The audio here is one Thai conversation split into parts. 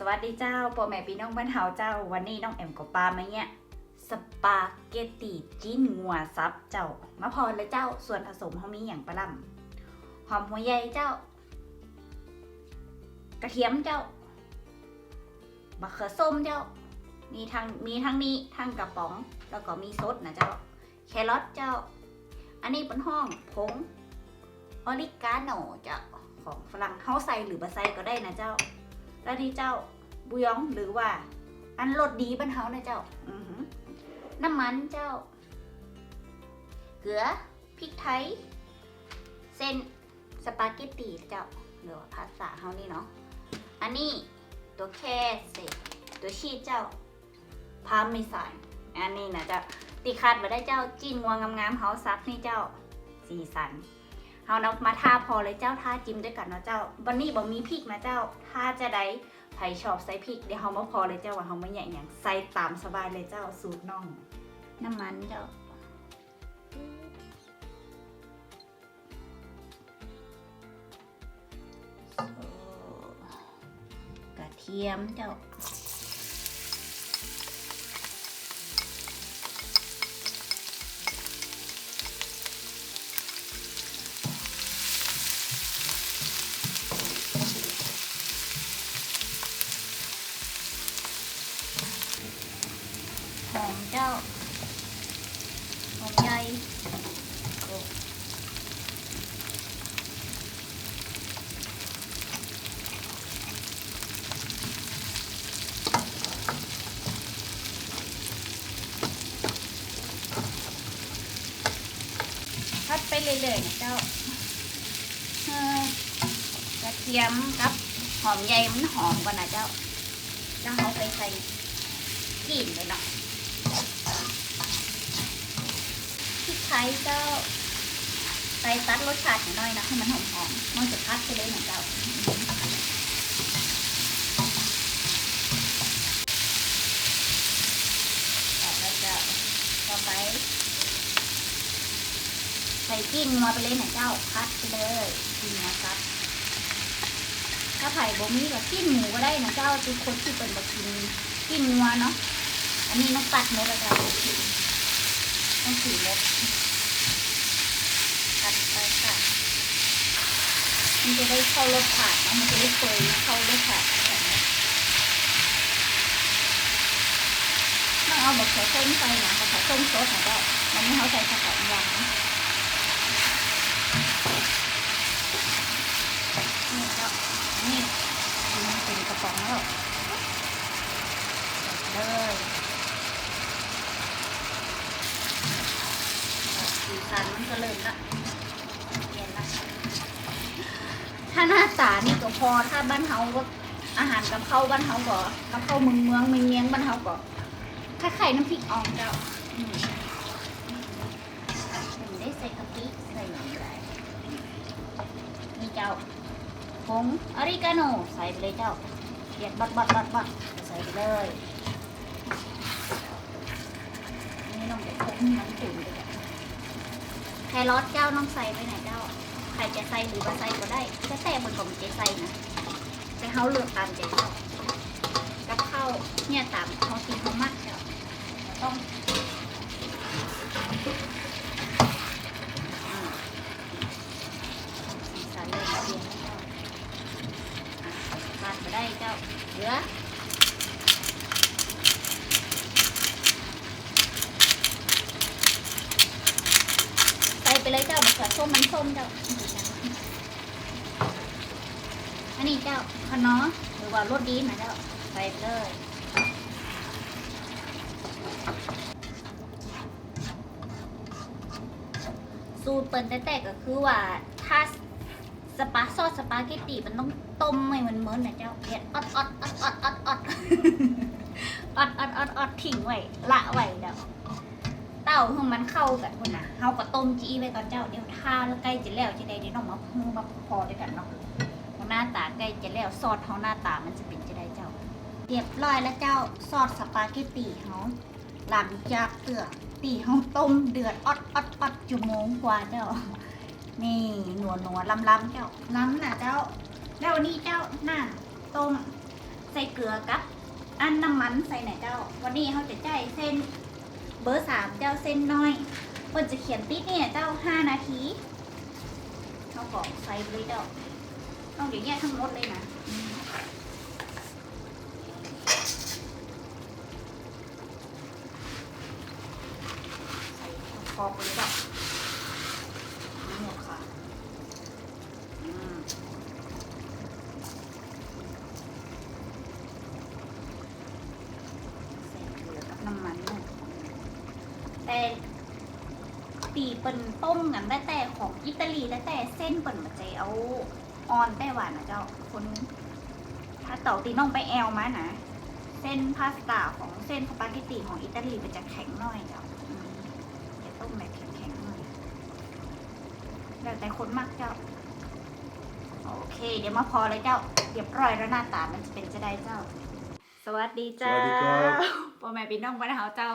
สวัสดีเจ้าพ่อแม่พี่น้องบ้านเฮาเจ้า วันนี้น้องแอมกับปามาเนี่ยสปาเกตตีจิ้นงัวซับเจ้ามาพอเลยเจ้าส่วนผสมเขามีอย่างปลาล่ำหอมหัวใหญ่เจ้า กระเทียมเจ้าบะเขือส้มเจ้า มีทั้งมีทั้งนี้ทั้งกระป๋อง แล้วก็มีซดนะเจ้า แครอทเจ้า อันนี้เป็นห้องผงออริกาโนเจ้าของฝรั่งเขาใส่หรือบะใส่ก็ได้นะเจ้า แล้วที่เจ้าบุยองหรือว่า อันรสดีบ้านเฮานะเจ้าอืน้ำมันเจ้า เกลือพริกไทย เส้นสปาเกตตีเจ้าหรือว่าภาษาเฮานี่เนาะอันนี้ตัวแคเสตัวชีสเจ้าพาเมซานอันนี้นะเจ้าตีขาดมาได้เจ้าจิ้นงวงงามๆเฮาซับนี่เจ้าสีสัน เฮานำมาทาพอเลยเจ้าทาจิ้มด้วยกันเนาะเจ้าวันนี้บ่มีพริกนะเจ้าถ้าจะได้ใครชอบใส่พริกเดี๋ยวเฮามาพอเลยเจ้าว่าเฮาไม่ใหญ่อย่างใส่ตามสบายเลยเจ้าสูตรน้อง น้ำมันเจ้ากระเทียมเจ้า หอมเจ้า หอมใหญ่โอ้ พัดไปเรื่อยนะเจ้าเกระเทียมกับหอมใหญ่มันหอมกว่านะเจ้าแล้วเอาไปใส่กลิ่นเลยเนาะพริกไทยเจ้าใส่ตัดรสชาติหน่อยนะให้มันหอมๆมันจะพัดไปเลยนะเจ้าแบบแล้วจะต่อไป ใส่กิ้งมาไปเลยนะเจ้าพัดไปเลยกิ้งมาซัดถ้าไผ่บ่มีกับกิ้งหมูก็ได้นะเจ้าเป็นคนที่เป็นแบบกินกิ้งงัวเนาะอันนี้น้องตัดหมดแล้วเจ้าต้องสีเล็บตัดไปค่ะมันจะได้เข้ารสชาติเนอะมันจะได้เคยเข้ารสชาติแบบนี้ต้องเอาแบบเขือส้มใส่นะแบบเขือส้มสดนะก็มันไม่เขาใส่กระป๋องยาง นะนี่ก็นี่มันเป็นกระป๋องแล้วเลยสีสันมันก็เริ่มละเย็นละถ้าหน้าตานี่ก็พอถ้าบ้านเฮาก็อาหารกับข้าวบ้านเฮาก็กับข้าวเมืองเมืองเมียงเมียงบ้านเฮาก็คล้ายๆน้ำพริกอ่องเจ้าอืมหนึ่งได้ใส่กะปิใส่หน่อยไรนี่ เจ้าผงออริกาโนใส่ไปเลยเจ้าเดียดบัดบัดบัดบัดใส่ไปเลยนี่น้องจะคลุกมันขุ่นไปก่อนแครอทเจ้าน้องใส่ไปไหนเจ้าใครจะใส่หรือว่าใส่ก็ได้ก็แต่บนของเจใส่นะแต่เขาเลือกตามใจชอบกับข้าวเนี่ยตามเขากินเขามากเจ้าต้องอืมสีสันเลยเปลี่ยนให้เจ้าอะทานไปได้ เจ้าเหลือใส่ไปเลยเจ้ามะเขือส้มมันส้มเจ้าอันนี้เจ้าขนอหรือว่ารสดีนะเจ้าใส่ไปเลยสูตรเปิดแต่ก็คือว่าถ้าสปาซอสสปาเกตตีมันต้อง ต้มให้มันเหมือนนะเจ้าเด็ดอดอดอดอดอดอดอดอดอดอดทิ้งไว้ละไว้เด้อเต้าให้มันเข้ากันคนนะเฮาก็ต้มจีไว้ก่อนเจ้าเดี๋ยวทาแล้วใกล้จะแล้วจะได้เดี๋ยวน้องมาพูมาพอด้วยกันเนาะหน้าตาใกล้จะแล้วซอสเฮาหน้าตามันจะเป็นจะได้เจ้าเรียบร้อยแล้วเจ้าซอสสปาเกตตีเฮาหลังจากเตือตีเฮาต้มเดือดอดอดอดชั่วโมงกว่าเจ้านี่หนัวหนัวลำลำเจ้าล้ำน่ะเจ้า แล้ววันนี้เจ้าน่าต้มใส่เกลือกับอันน้ำมันใส่ไหนเจ้า วันนี้เขาจะใจายเส้นเบอร์สามเจ้าเส้นน้อยเปิ้นจะเขียนติดเนี่ยเจ้าห้านาทีเขาบอกใส่เลยเจ้าต้องอย่างเงี้ยทั้งหมดเลยนะอืมใส่พอไปเลยเจ้าทั้งหมดค่ะอืม ใส่เกลือกับน้ำมันเนอะแต่ตี เปิ่นต้มกันได้แต่ของอิตาลีได้แต่เส้นเปิ่นมาใจเอาออนไต้หวันนะเจ้าคนถ้าเต่าตีน้องไปแอลมานะเส้นพาสต้าของเส้นสปาเกตตีของอิตาลีมันจะแข็งหน่อยเจ้าอืมจะต้มแบบแข็งๆหน่อยแล้วแต่คนมากเจ้าโอเค เดี๋ยวมาพอเลยเจ้าเรียบร้อยแล้วหน้าตามันจะเป็นจะได้เจ้า สวัสดีเจ้าสวัสดีครับพ่อแม่พี่น้องบ้านเฮาเจ้า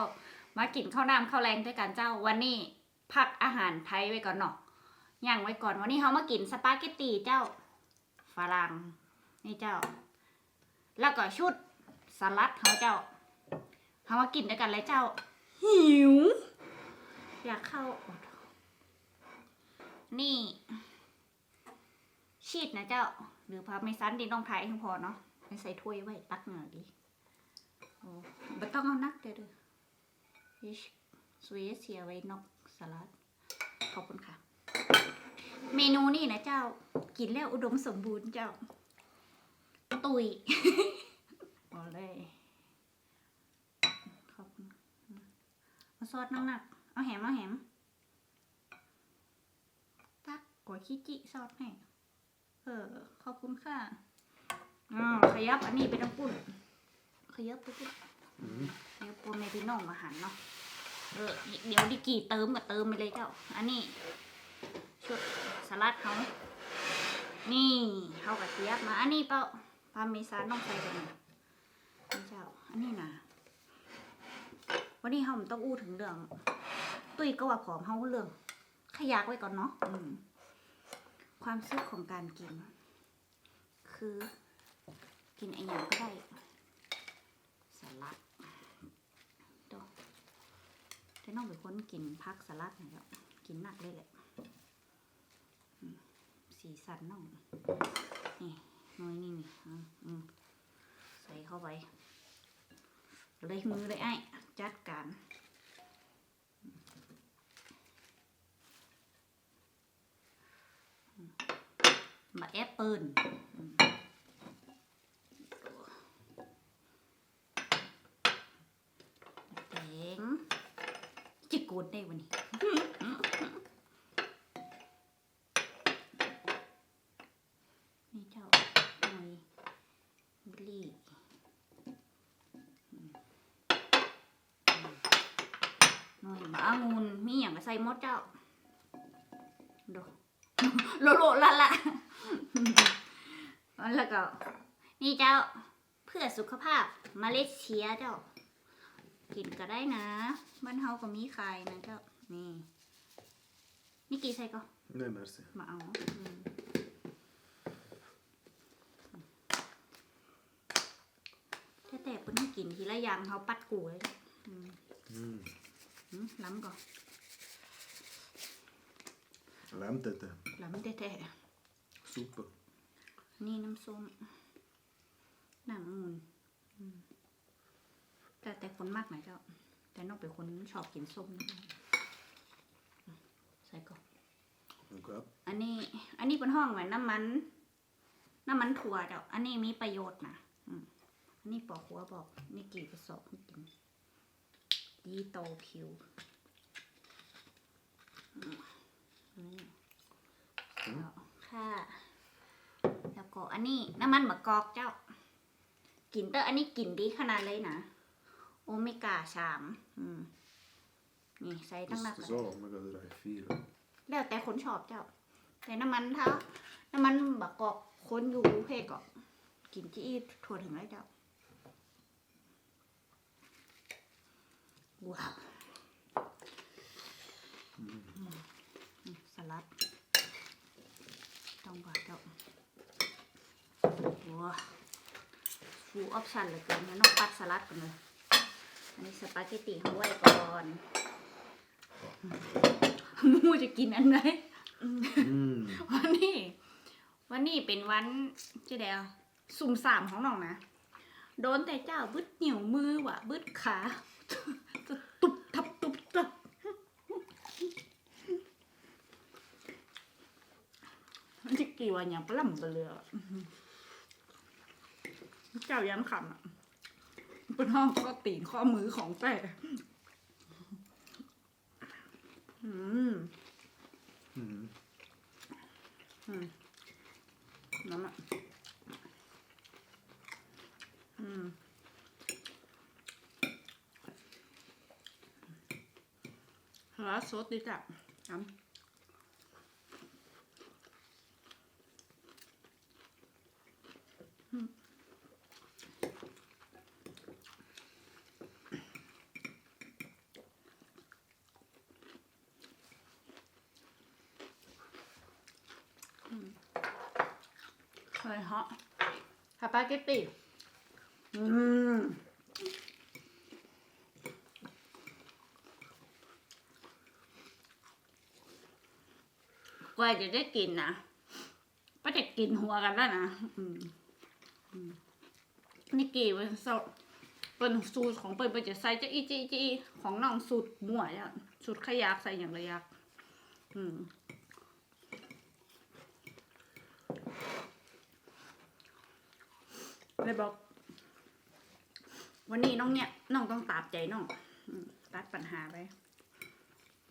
มากินข้าวน้ำข้าวแรงด้วยกันเจ้าวันนี้ พักอาหารไทยไว้ก่อนเนาะย่างไว้ก่อนวันนี้เฮามากินสปาเกตตีเจ้าฝรั่งนี่เจ้า แล้วก็ชุดสลัดเขาเจ้าเฮามากินด้วยกันเลยเจ้า หิว อยากเข้านี่ชีสนะเจ้า หรือพาเมซันดินต้องไทยให้พอเนาะไม่ใส่ถ้วยไว้ตักเหงื่อดีโอ้ไม่ต้องเอานักเด้อเด้อสวีเสียไว้นอก สลัด ขอบคุณค่ะ เมนูนี่นะเจ้า กินแล้วอุดมสมบูรณ์เจ้า ตุยเอาเลยขอบคุณเอาซอสหนักๆเอาแหมเอาแหมตักกว่าขี้จิซอสให้เออ ขอบคุณค่ะอ่าขยับอันนี้ไปทั้งปุ่นขยับไปปุ่น Mm. เดี๋ยวปัวแม่พี่น้องมาหันเนาะ เออเดี๋ยวดิกี่เติมกับเติมไปเลยเจ้า อันนี้ชุดสลัดเขานี่เขากับเทียบมาอันนี้เปล่าพาเมซานต้องใส่กันนะนี่เจ้า อันนี้นะวันนี้เขาไม่ต้องอู้ถึงเรื่อง ตุ้ยก็ว่าผอมเขาเรื่อง ขยักไว้ก่อนเนาะความสุขของการกิน คือ กินไอหยังก็ได้สลัด แต่น้องเป็นคนกินพักสลัดนะครับกินหนักเลยแหละสีสันน้องนี่น้อยนี่นี่ใส่เข้าไปเลยมือเลยไอ้จัดการมาแอปเปิลอืมเจ๋งจิกู ดได้วันนี้นี่เจ้าหน่อยบิลลี่อืมหน่อยมะองุนมีอย่างก็ใส่มดเจ้าดูโลโลละละแล้วก็นี่เจ้าเพื่อสุขภาพมาเลเซียเจ้า กินก็ได้นะบ้านเฮาก็มีขายนะเจ้านี่นี่กี่ใส่ก็ Nej, merci. มาเอาอืมแต่แต่เพิ่นให้กินทีละอย่างเขาปัดกูเลยอืม Mm. อืมล้ำก่อน Lämt inte. ล้ำแต่แต่ Super. นี่น้ำส้มหนังมูนอืม แต่แต่คนมากหน่อยเจ้า แต่นอกเป็นคนชอบกินส้มนะอืมใส่ก่อน Okej. อันนี้ อันนี้เป็นห้องไว้น้ำมัน น้ำมันถั่วเจ้า อันนี้มีประโยชน์นะอืมอันนี้ปอกหัวบอกนี่กี่กระสอบให้กินดีโตผิวอืมนี่แล้วค่ะแล้วก็อันนี้น้ำมันมะกอกเจ้า กินเตอร์อันนี้กลิ่นดีขนาดเลยนะ โอเมก้าสามอืมนี่ใส่ตั้งหนัก Så, men det där är fyra. แล้วแต่คนชอบเจ้า แต่น้ำมันถ้าน้ำมันบักกอกคนอยู่กรุงเทพก็กินที่ทั่วถึงเลยเจ้าว้าวอืมสลัด ต้องว่าเจ้าว้าวฟูออปชั่นเหลยเกินงั้นน้องปัดสลัดก่อนเลยอั นนี้สปาเกตตีเขาไว้ก่อนมูจะกินอันไหนวันนี้ วันนี้เป็นวันที่เดียวสุ่มสามของน้องนะ โดนแต่เจ้าบึดเหนียวมือว่ะบึดขาตุบทับตุบตับมันจะกี่วันอย่างปล่ำไปเลยอะเจ้ายันขำอะ เป็นห้องข้อตีนข้อมือของแต่อืม Mm. น้ำอะอืมแล้วซดดีจ้ะน้ำอืมอะไร ฮะสปาเกตตีอืมกว่าจะได้กินนะก็จะกินหัวกันแล้วนะอืมอืมนี่กี่เป็นสดเป็นสูตรของเปิ้นเปิ้นจะใส่จะอีจีจีของน้องสูตรมั่วอะสูตรขยักใส่อย่างระยักอืม เลยบอก วันนี้น้องเนี่ยน้องต้องตามใจน้องตัดปัญหาไป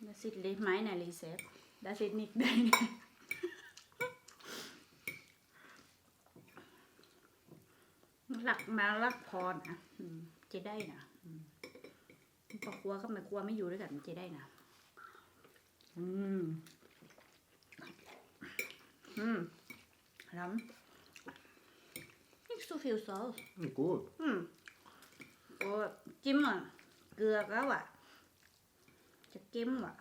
แล้วสิลิไหม้ในรีเซ็ต That's it นิกได้หลักมาลักพรนะจะได้นะอืมพอครัวก็ไม่ครัวไม่อยู่ด้วยกันจะได้นะอืม อืมล้ำ Ikke så viel salt. Mm, God. อืมโอ้จิ้มอะเกลือก็ว่ะ จะจิ้มว่ะ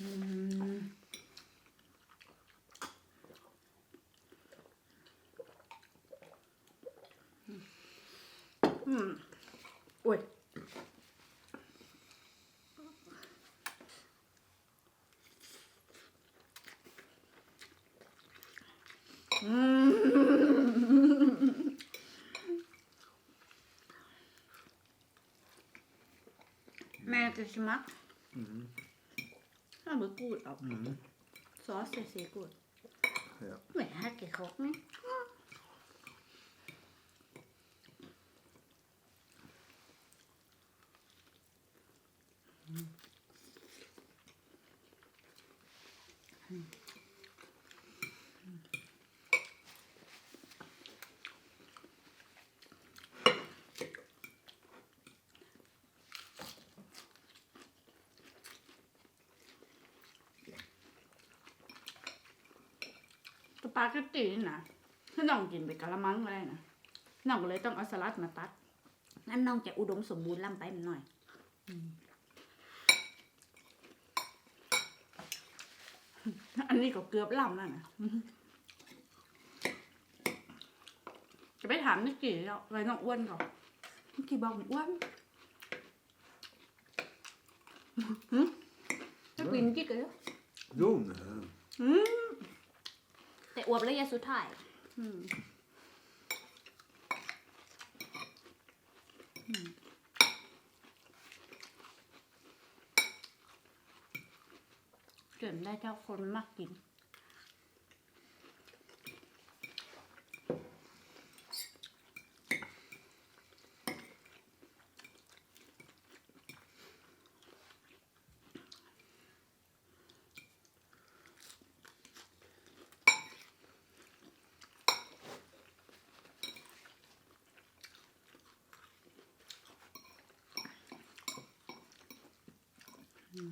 อืมอืมอุ้ย อืมแม่ จะชิมัก Mm. ถ้าเบอร์กูดเอา Mm. ซอสเสียกูด Ja. เหมือนฮักเกะคกนี่ ปาเกตตีนี่นะถ้าน้องกินไปกะละมังก็ได้นะน้องก็เลยต้องเอาสลัดมาตัดนั่นน้องจะอุดมสมบูรณ์ล่ำไปมันหน่อยอืมอันนี้ก็เกือบล่ำแล้วนะจะไปถามนิกกี้แล้วอะไรน้องอ้วนก่อนนิกกี้บอกอ้วนหึจะกินกี่กันแล้ว Jo, nej. อืมแต่ อวบระยะสุดท้ายอืมอืมเกิดได้เจ้าคนมากกิน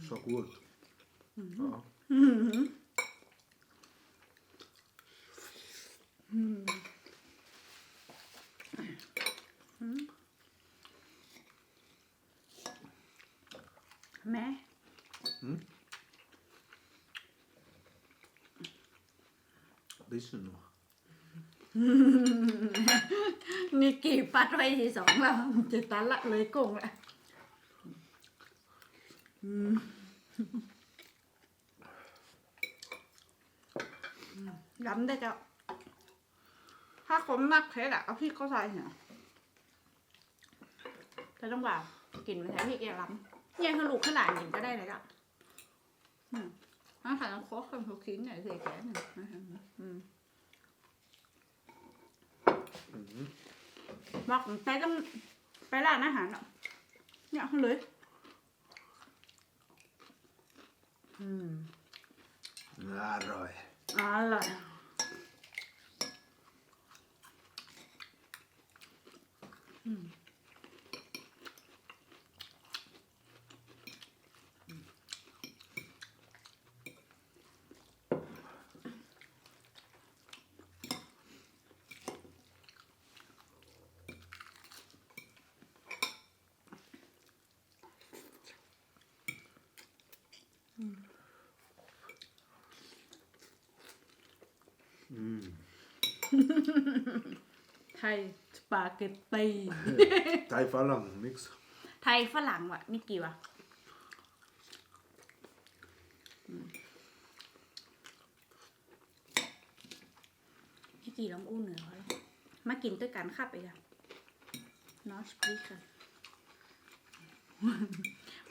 Só gut. Ja. Mhm. Mhm. Mhm. Meh. Hm? Bisschen noch. Niki bắt quay thì giống là chỉ ta lặng lấy cùng ạ. ยโกงละอืมล้ำได้เจ้าถ้าคนมากเผ็ดอะเอาพริกก็ใส่เหรอแต่ต้องว่ากินมันใช้พริกเองล้ำเนี่ยคือลูกขนาดกินก็ได้เลยจ้ะอืมอาหารโค้กคนทุกชิ้นเนี่ยเสียแก่หนึ่งอืม Mhm. บอกไปต้องไปร้านอาหารอะเนี่ยเลย อืม Ja, roj. อร่อยอืม Mm. ไทยสปาเกตตี Thai falang, nix. ไทยฝรั่งวะนี่กี่วะอืมนี่กี่ลองอู้เหนือเขาเลยมากินด้วยกันครับไปกันนอสปริกัน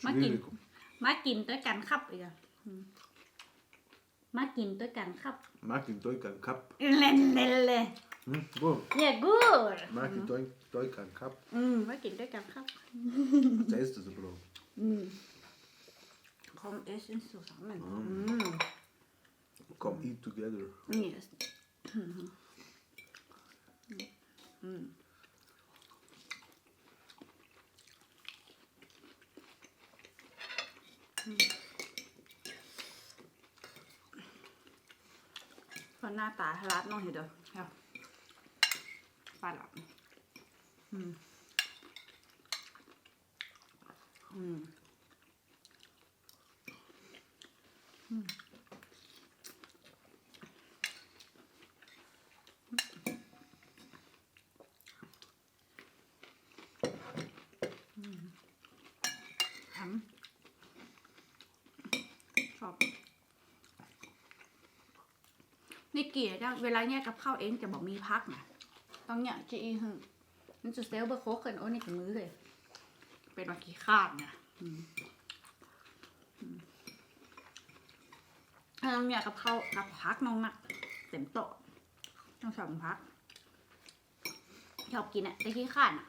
มากิน Schwierig. มากินด้วยกันครับอีก อะอืมมากินด้วยกันครับ Martin Deutkan Cup. เล่นเล่นเลย Hm? Gut. เนี่ยกูด Martin Deutkan Cup. อืมมากินด้วยกันครับ Das ist das, Bro. อืมคอมเอสสุสานหนึ่งอืม Come eat together. yes อืมอืม คนหน้าตาทะลัดน้องเห็นเด้อครับปาดหลับอืมอืมทำชอ นี่เกลียจังเวลาเนี่ยกับข้าวเองจะบอกมีพักนะต้องเนี่ยจีอีหึมันจะเซลเบอร์โคกเกินโอ้นี่กับมือเลย เป็นวันขี้ข้างนะอืมอืมถ้าต้องเนี่ยกับข้าวกับพักน้องมักเต็มโต๊ะต้องสองพักชอบกินอะแต่ขี้ข้านอะ